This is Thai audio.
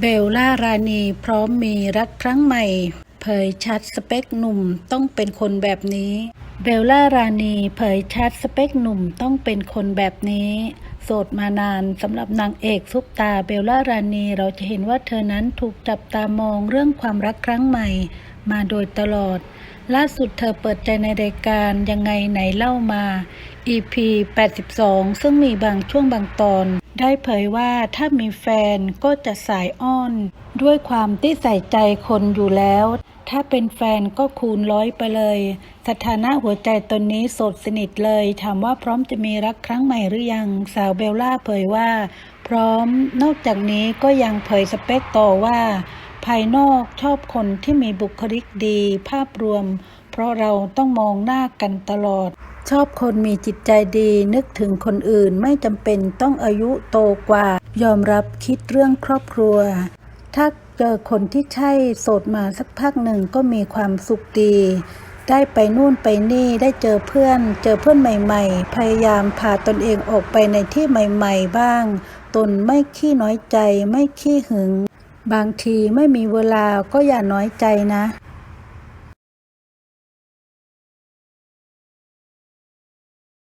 เบลล่ารานีพร้อมมีรักครั้งใหม่ เผยชัดสเปคหนุ่มต้องเป็นคนแบบนี้ เบลล่ารานีเผยชัดสเปคหนุ่มต้องเป็นคนแบบนี้ โสดมานานสำหรับนางเอกซุปตาเบลล่ารานีเราจะเห็นว่าเธอนั้นถูกจับตามองเรื่องความรักครั้งใหม่ มาโดยตลอด ล่าสุดเธอเปิดใจในรายการยังไงไหนเล่ามา EP 82 ซึ่งมีบางช่วงบางตอน ได้เผยว่าถ้ามีแฟนก็จะสายอ้อน ด้วยความที่ใส่ใจคนอยู่แล้ว ถ้าเป็นแฟนก็คูณร้อยไปเลย สถานะหัวใจตนนี้โสดสนิทเลย ถามว่าพร้อมจะมีรักครั้งใหม่หรือยัง สาวเบลล่าเผยว่า พร้อม นอกจากนี้ก็ยังเผยสเปคต่อว่า ภายนอกชอบคนที่มีบุคลิกดี ภาพรวม เพราะเราต้องมองหน้ากันตลอด ชอบคนมีจิตใจดีนึกถึงคนอื่นไม่จำเป็นต้องอายุโตกว่า ยอมรับคิดเรื่องครอบครัว ถ้าเจอคนที่ใช่โสดมาสักพักหนึ่งก็มีความสุขดี ได้ไปนู่นไปนี่ได้เจอเพื่อน เจอเพื่อนใหม่ ๆ พยายามพาตนเองออกไปในที่ใหม่ ๆ บ้าง ตนไม่ขี้น้อยใจไม่ขี้หึง บางทีไม่มีเวลาก็อย่าน้อยใจนะ